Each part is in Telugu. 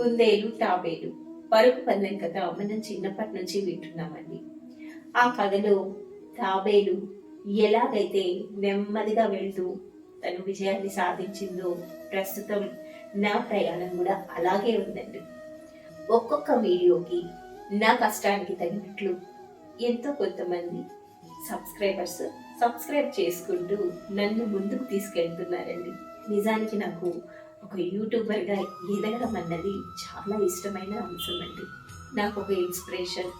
కుందేలు తాబేలు పరుగు పందెం కథ మనం చిన్నప్పటి నుంచి వింటున్నామండి. ఆ కథలో తాబేలు ఎలాగైతే నెమ్మదిగా వెళ్తూ తను విజయాన్ని సాధించిందో ప్రస్తుతం నా ప్రయాణం కూడా అలాగే ఉందండి. ఒక్కొక్క వీడియోకి నా కష్టానికి తగినట్లు ఎంతో కొంతమంది సబ్స్క్రైబర్స్ సబ్స్క్రైబ్ చేసుకుంటూ నన్ను ముందుకు తీసుకెళ్తున్నారండి. నిజానికి నాకు ఒక యూట్యూబర్గా ఎదగడం అన్నది చాలా ఇష్టమైన అంశం అండి. నాకు ఒక ఇన్స్పిరేషన్.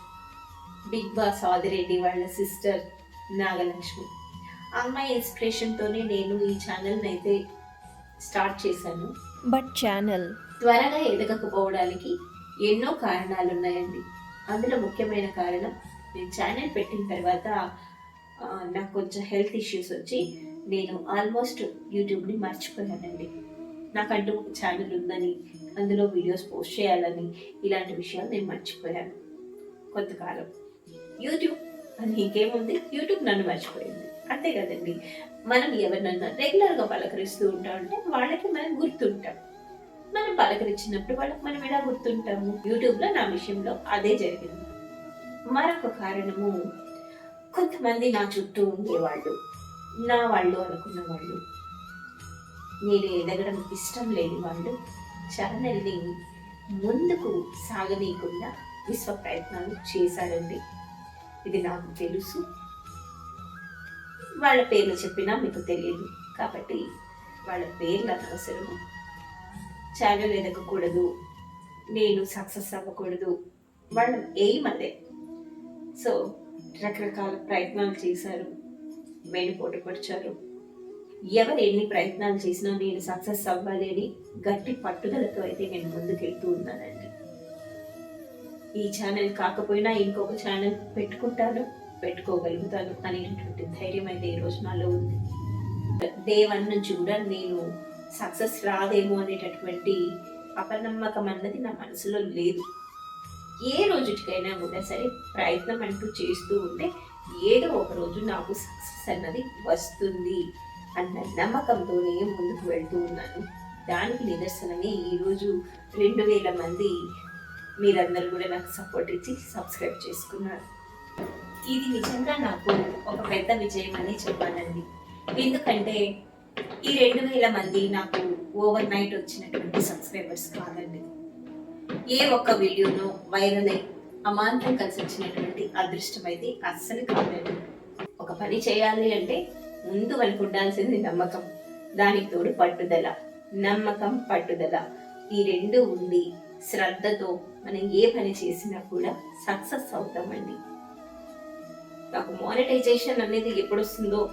బిగ్ బాస్ ఆదిరెడ్డి వాళ్ళ సిస్టర్ నాగలక్ష్మి. అమ్మాయి ఇన్స్పిరేషన్తోనే నేను ఈ ఛానల్ని అయితే స్టార్ట్ చేశాను. But channel. త్వరగా ఎదగకపోవడానికి ఎన్నో కారణాలు ఉన్నాయండి అందులో ముఖ్యమైన కారణం నేను ఛానల్ పెట్టిన తర్వాత నాకు కొంచెం హెల్త్ ఇష్యూస్ వచ్చి నేను ఆల్మోస్ట్ యూట్యూబ్ని మర్చిపోయానండి. నాకంటూ ఒక ఛానల్ ఉందని అందులో వీడియోస్ పోస్ట్ చేయాలని ఇలాంటి విషయాలు నేను మర్చిపోయాను కొంతకాలం. యూట్యూబ్ అని ఇంకేముంది? యూట్యూబ్ నన్ను మర్చిపోయింది. అంతే కదండి. మనం ఎవరినన్నా రెగ్యులర్గా పలకరిస్తూ ఉంటామంటే వాళ్ళకి మనం గుర్తుంటాం. మనం పలకరించినప్పుడు వాళ్ళకి మనం ఎలా గుర్తుంటాము? యూట్యూబ్లో నా విషయంలో అదే జరిగింది. మరొక కారణము కొంతమంది నా చుట్టూ ఉండేవాళ్ళు నా వాళ్ళు అనుకున్న వాళ్ళు నేను ఎదగడం ఇష్టం లేని వాళ్ళు ఛానల్ని ముందుకు సాగనీయకుండా విశ్వ ప్రయత్నాలు చేశారండి. ఇది నాకు తెలుసు. వాళ్ళ పేర్లు చెప్పినా మీకు తెలియదు. కాబట్టి వాళ్ళ పేర్లు అనవసరము ఛానల్ ఎదగకూడదు నేను సక్సెస్ అవ్వకూడదు. వాళ్ళ ఎయిమ్ అదే. సో రకరకాల ప్రయత్నాలు చేశారు. వెనుపోటు పొడిచారు. ఎవరు ఎన్ని ప్రయత్నాలు చేసినా నేను సక్సెస్ అవ్వాలి అని గట్టి పట్టుదలతో అయితే నేను ముందుకెళ్తూ ఉన్నానండి. ఈ ఛానల్ కాకపోయినా ఇంకొక ఛానల్ పెట్టుకుంటాను పెట్టుకోగలుగుతాను అనేటటువంటి ధైర్యం అయితే ఈ రోజు నాలో ఉంది. డే చూడాలి నుంచి కూడా నేను సక్సెస్ రాదేమో అనేటటువంటి అపనమ్మకం అన్నది నా మనసులో లేదు. ఏ రోజుకైనా కూడా సరే ప్రయత్నం అంటూ చేస్తూ ఉంటే ఏదో ఒక రోజు నాకు సక్సెస్ అన్నది వస్తుంది. అన్న నమ్మకంతోనే ముందుకు వెళ్తూ ఉన్నాను. దానికి నిదర్శనమే ఈరోజు రెండు వేల మంది మీరందరూ కూడా నాకు సపోర్ట్ ఇచ్చి సబ్స్క్రైబ్ చేసుకున్నారు. ఇది నిజంగా నాకు ఒక పెద్ద విజయం అని చెప్పాలండి. ఎందుకంటే ఈ రెండు వేల మంది నాకు ఓవర్ నైట్ వచ్చినటువంటి సబ్స్క్రైబర్స్ కాదండి. ఏ ఒక్క వీడియోను వైరల్ అయి అమాంతం కలిసి వచ్చినటువంటి అదృష్టం అయితే అస్సలు కాదండి. ఒక పని చేయాలి అంటే ముందు వాళ్ళకు ఉండాల్సింది నమ్మకం. దానికి తోడు పట్టుదల. నమ్మకం పట్టుదల. ఈ రెండు ఉండి శ్రద్ధతో మనం ఏ పని చేసినా కూడా సక్సెస్ అవుతామండి. నాకు మానిటైజేషన్ అనేది ఎప్పుడు వస్తుందో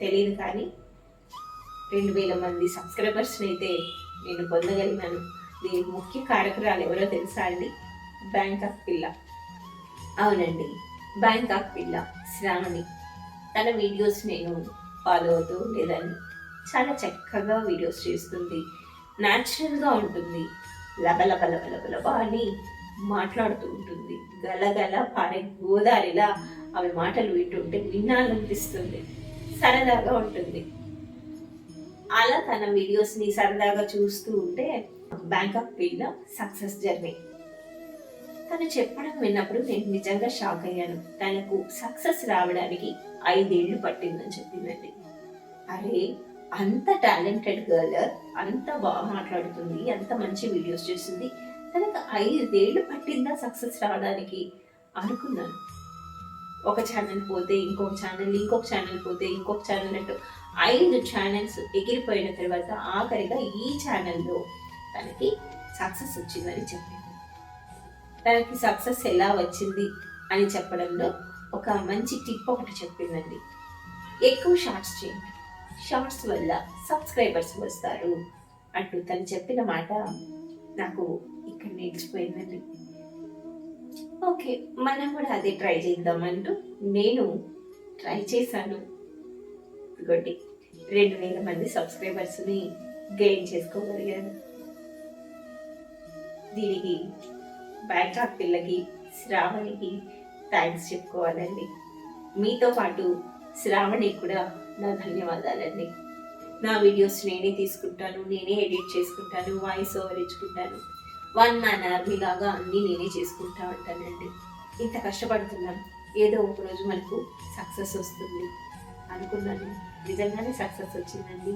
తెలియదు కానీ రెండు వేల మంది సబ్స్క్రైబర్స్ని అయితే నేను పొందగలిగాను. దీని ముఖ్య కార్యక్రమాలు ఎవరో తెలుసా అండి? బ్యాంకాక్ పిల్ల. అవునండి. బ్యాంకాక్ పిల్ల శ్రావణి. తన వీడియోస్ నేను ఫాలో అవుతూ ఉండేదాన్ని. చాలా చక్కగా వీడియోస్ చేస్తుంది. న్యాచురల్గా ఉంటుంది. లబలబ లబలబలబ అని మాట్లాడుతూ ఉంటుంది. గలగల పారే గోదారిలా ఆమె మాటలు వింటుంటే వినాలనిపిస్తుంది సరదాగా ఉంటుంది. అలా తన వీడియోస్ని సరదాగా చూస్తూ ఉంటే బ్యాంకాక్ వెళ్ళిన సక్సెస్ జర్నీ తను చెప్పడం విన్నప్పుడు నేను నిజంగా షాక్ అయ్యాను. తనకు సక్సెస్ రావడానికి ఐదేళ్ళు పట్టిందని చెప్పిందండి. అరే అంత టాలెంటెడ్ గర్ల్ అంత బాగా మాట్లాడుతుంది అంత మంచి వీడియోస్ చేస్తుంది తనకు ఐదేళ్ళు పట్టిందా సక్సెస్ రావడానికి? అనుకున్నాను. ఒక ఛానల్ పోతే ఇంకొక ఛానల్ ఇంకొక ఛానల్ పోతే ఇంకొక ఛానల్ అంటూ ఐదు ఛానల్స్ ఎగిరిపోయిన తర్వాత ఆఖరిగా ఈ ఛానల్లో తనకి సక్సెస్ వచ్చిందని చెప్పింది. తనకి సక్సెస్ ఎలా వచ్చింది అని చెప్పడంలో ఒక మంచి టిప్ ఒకటి చెప్పిందండి. ఎక్కువ షార్ట్స్ చేయండి. షార్ట్స్ వల్ల సబ్స్క్రైబర్స్ వస్తారు అంటూ తను చెప్పిన మాట నాకు ఇక్కడ నేర్చిపోయిందండి. ఓకే మనం కూడా అదే ట్రై చేద్దామంటూ నేను ట్రై చేశాను. ఇదిగోండి రెండు వేల మంది సబ్స్క్రైబర్స్ని గెయిన్ చేసుకోగలిగాను. దీనికి బ్యాంకాక్ పిల్లకి శ్రావణికి థ్యాంక్స్ చెప్పుకోవాలండి. మీతో పాటు శ్రావణి కూడా నా ధన్యవాదాలండి. నా వీడియోస్ నేనే తీసుకుంటాను నేనే ఎడిట్ చేసుకుంటాను వాయిస్ ఓవర్ ఇచ్చుకుంటాను. వన్ మ్యాన్ ఆర్మీ లాగా అన్నీ నేనే చేసుకుంటా ఉంటానండి. ఇంత కష్టపడుతున్నాను ఏదో ఒక రోజు మనకు సక్సెస్ వస్తుంది అనుకున్నాను. నిజంగానే సక్సెస్ వచ్చిందండి.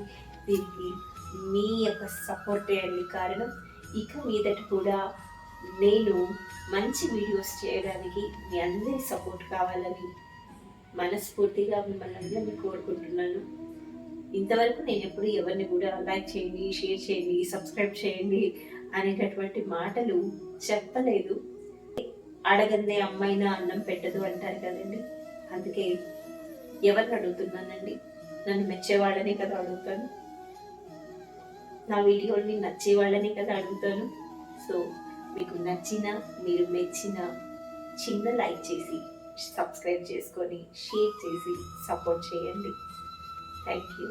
దీనికి మీ యొక్క సపోర్టే అండి. కారణం ఇక మీదట కూడా నేను మంచి వీడియోస్ చేయడానికి మీ అందరి సపోర్ట్ కావాలని మనస్ఫూర్తిగా మిమ్మల్ని అందరినీ కోరుకుంటున్నాను. ఇంతవరకు నేను ఎప్పుడు ఎవరిని కూడా లైక్ చేయండి షేర్ చేయండి సబ్స్క్రైబ్ చేయండి అనేటటువంటి మాటలు చెప్పలేదు. అడగందే అమ్మాయినా అన్నం పెట్టదు అంటారు కదండి. అందుకే ఎవరిని అడుగుతున్నానండి? నన్ను మెచ్చేవాళ్ళనే కదా అడుగుతాను. నా వీడియోని నచ్చేవాళ్ళనే కదా అడుగుతాను. సో మీకు నచ్చిన మీరు మెచ్చిన చిన్న లైక్ చేసి సబ్స్క్రైబ్ చేసుకొని షేర్ చేసి సపోర్ట్ చేయండి. Thank you